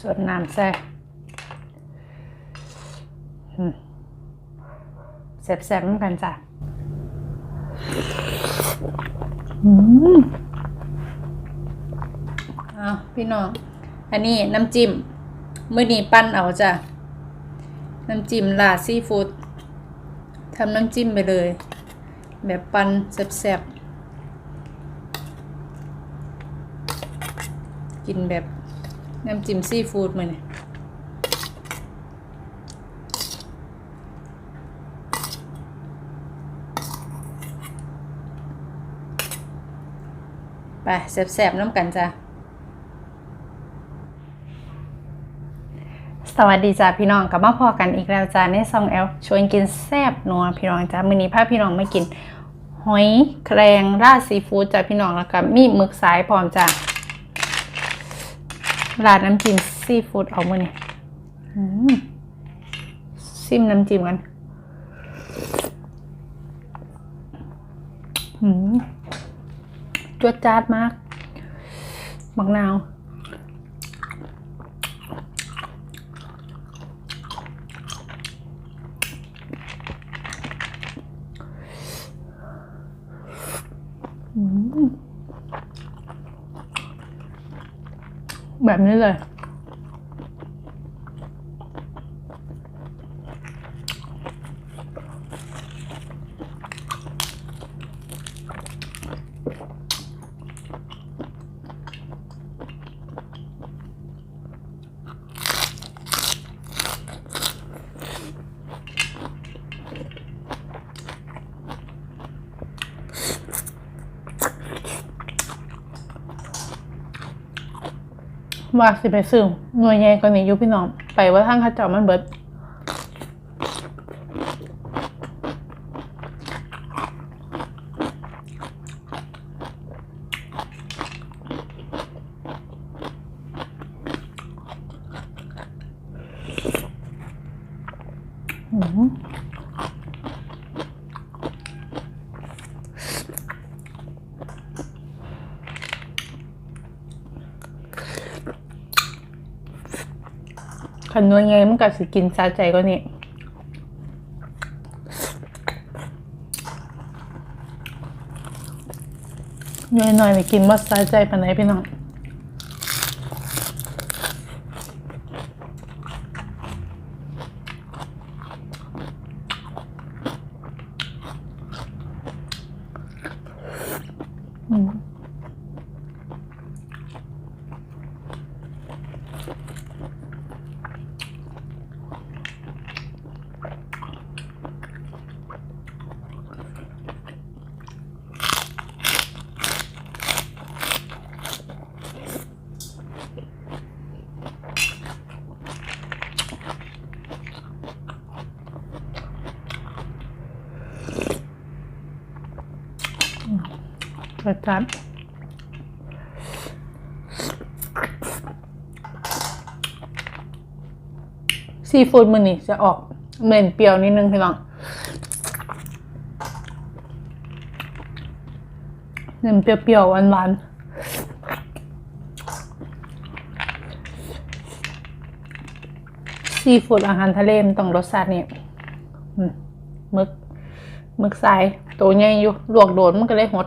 ส่วนน้ำแซ่อืมแซ่บๆเหมือนกันจ้ะอืมเอาพี่น้อง อันนี้น้ำจิ้มมื้อนี้ปั้นเอาจ้ะ น้ำจิ้มลาซีฟู้ดทำน้ำจิ้มไปเลย แบบปั้นแซ่บๆ กินแบบ น้ำจิ้มซีฟู้ดมาเนี่ยไปแซ่บๆน้ำกันจ้ะ สวัสดีจ้าพี่น้องกลับมาพอกันอีกแล้วจ้าในซองแอลชวนกินแซบนัวพี่น้องจ้ามื้อนี้พาพี่น้องมากิน หอยแครงราดซีฟู้ดจ้าพี่น้องแล้วก็มีหมึกสายพร้อมจ้า ราดน้ำจิ้มซีฟู้ดเอามือนี้อืมซิมน้ำจิ้มกันจวดจ้าดมากบักนาว แบบนี้เลย ว่าสิไปซื้อหน่วยใหญ่กว่านี้ยู่พี่น้อง ไปว่าทางข้าเจ้ามันเบิด ขันนวยไงมันก็สิกินซาใจกว่านี้หน่วยหน่อยไปกินว่าซาใจปานไหนพี่น้อง รสจัดซีฟู้ดมันนี่จะออกเหม็นเปรี้ยวนิดนึงพี่น้องเน้นเปรี้ยวๆหวานๆซีฟู้ดอาหารทะเลมันต้องรสชาตินี่มึกมึกใสตัวใหญ่อยู่ลวกโดนมันก็เลยหด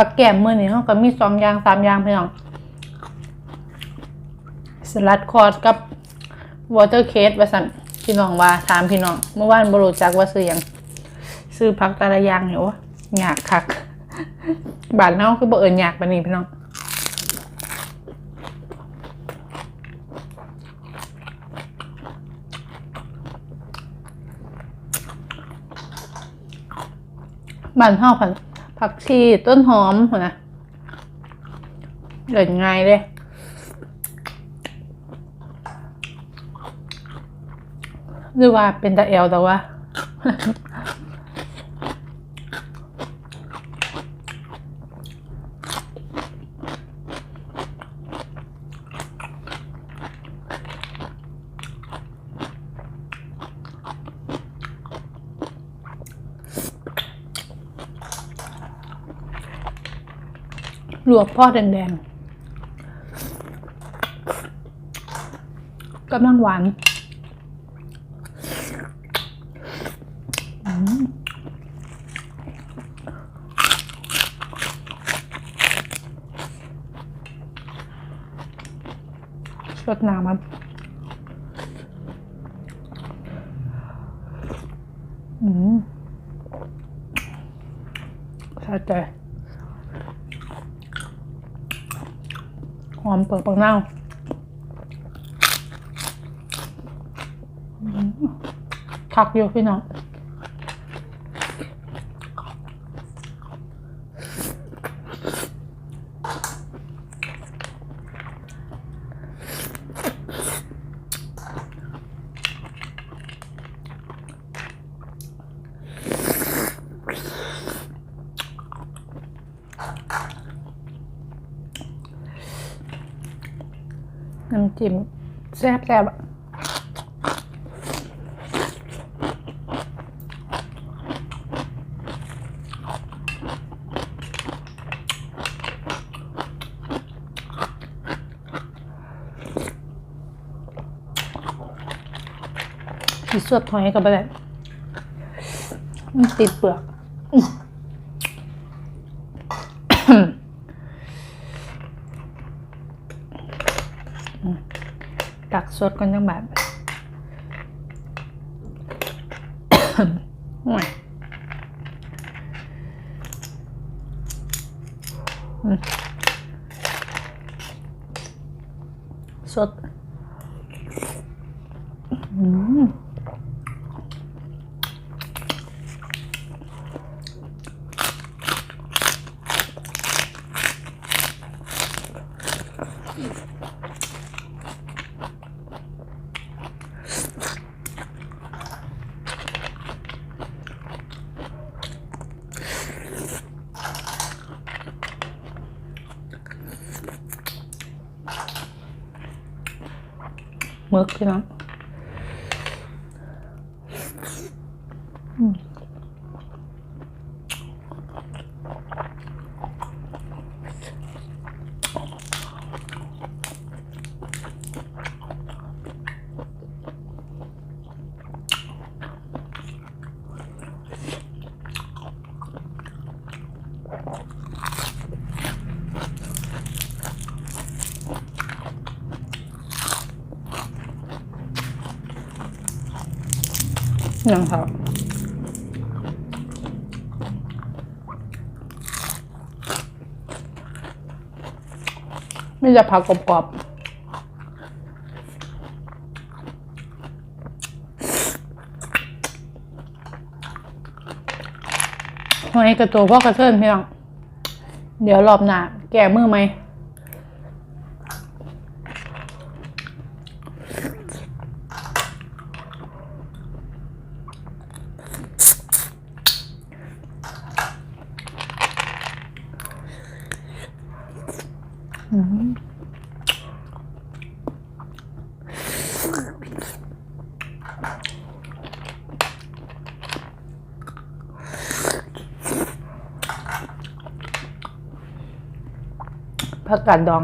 ผักแก้มมือนี่เขาก็มีสองอย่างสามอย่างพี่น้องสลัดคอร์ดกับวอเตอร์เคสว่าสันพี่น้องว่าถามพี่น้อง เมื่อวานบรูจักว่าซื้อยังซื้อผักแต่ละอย่างเหรอวะอยากคัก บานเน่าคือบ่เอิญอยากปานนี้พี่น้องบ้านเฮาผัน ผักชีต้นหอมนะเดิดง่ายเลยหรือว่าเป็นตะเอลแต่ว่า ลวกพ่อแดงๆกำลังหวานอืมสดน้ำมันอืมสะใจ หอ มเปลือกปังเน่าคักอยู่พี่น้อง น้ำจิ้มแซ่บแซ่บอะสีสวดหอยกับอะไรมันติดเปลือก ตักสดกันจังแบบห่วยสดอืม หมึก ยังครับไม่จะผักกรอบๆหอยกระตัวพ่อกระเทินพี่น้องเดี๋ยวรอบหน้าแก้มือไหม ผักกาดดอง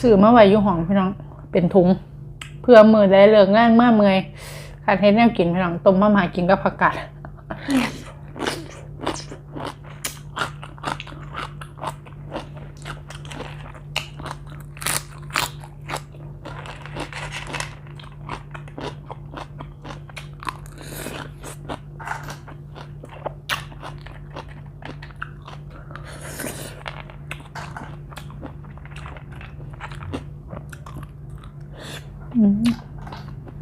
ซื้อมาไว้อยู่ห้องพี่น้อง เป็นถุง เพื่อมือได้เลิกงานเมื่อเมื่อยขาดเทนแนวกินพี่น้องต้มมาหากินกับผักกาด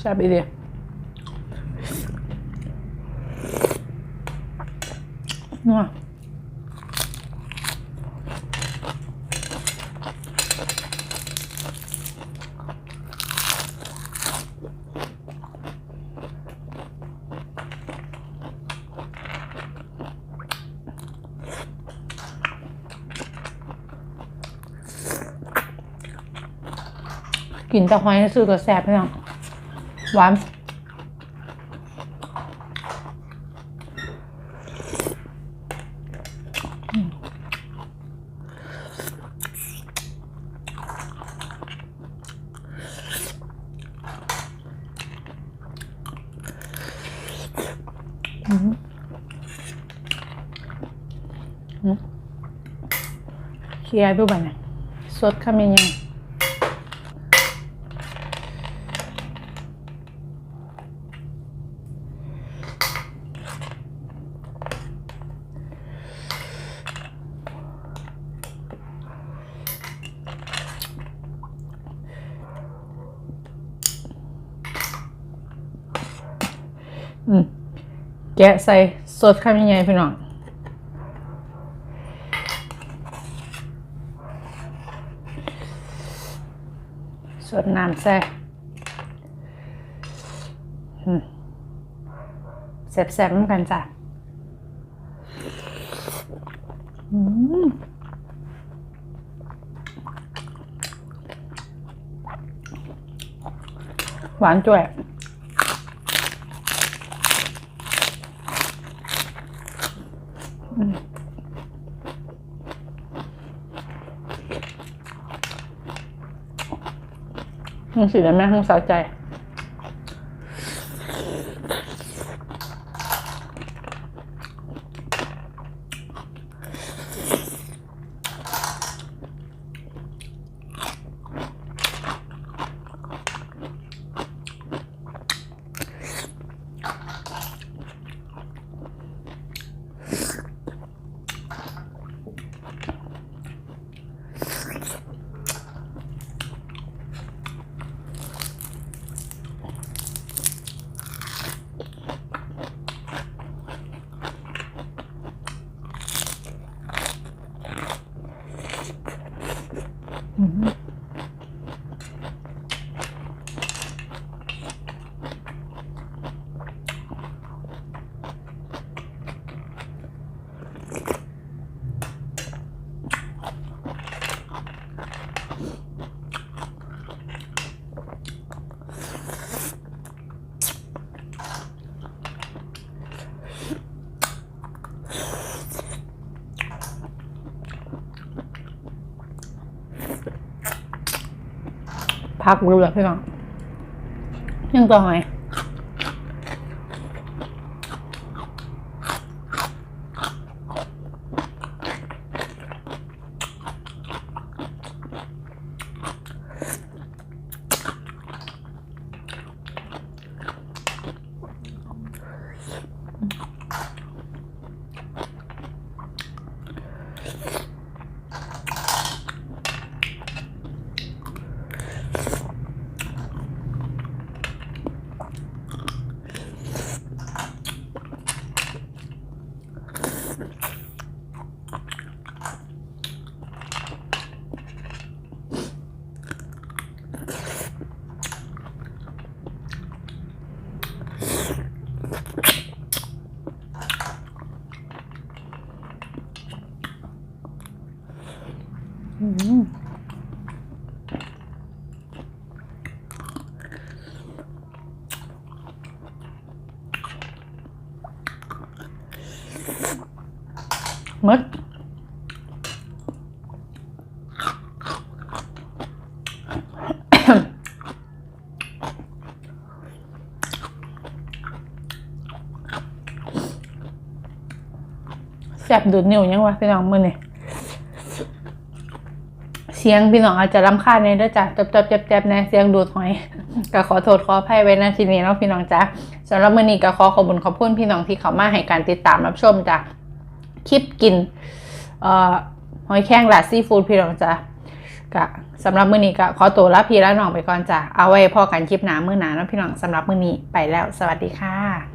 แซ่บอีเดียนัว กินแต่หอยซื้อก็แซ่บพี่น้องหวานเคียร์ดูบ้านะสดคำยังะใส่สดคำยังไงพี่น้องสดน้ำแซ่แซ่บๆเหมือนกันจ้ะอืมหวานจ้วย ทั้งสีและแม่ทั้งสาวใจ พักดูเลยพี่น้องยังต่อไหมม ดแสบดูดนิ้วยังวะพี่น้องมือนี่เสียงพี่น้องอาจจะรำคาญในเด้อจ้ะจับจับจับจับๆๆๆนเสียงดูดหอยก็ขอโทษขออภัยไว้นะทีนี้เนาะพี่น้องจ้ะสำหรับมื้อนี้ก็ขอขอบคุณขอบคุณพี่น้องที่เข้ามาให้การติดตามรับชมจ้ะคลิปกินเอ่อหอยแครงลาดซีฟู้ดพี่น้องจ้ะกะสำหรับมื้อนี้ก็ขอตัวลาพี่และน้องไปก่อนจ้ะเอาไว้พอกันคลิปหน้ามื้อหน้าเนาะพี่น้องสำหรับมื้อนี้ไปแล้ว สวัสดีค่ะ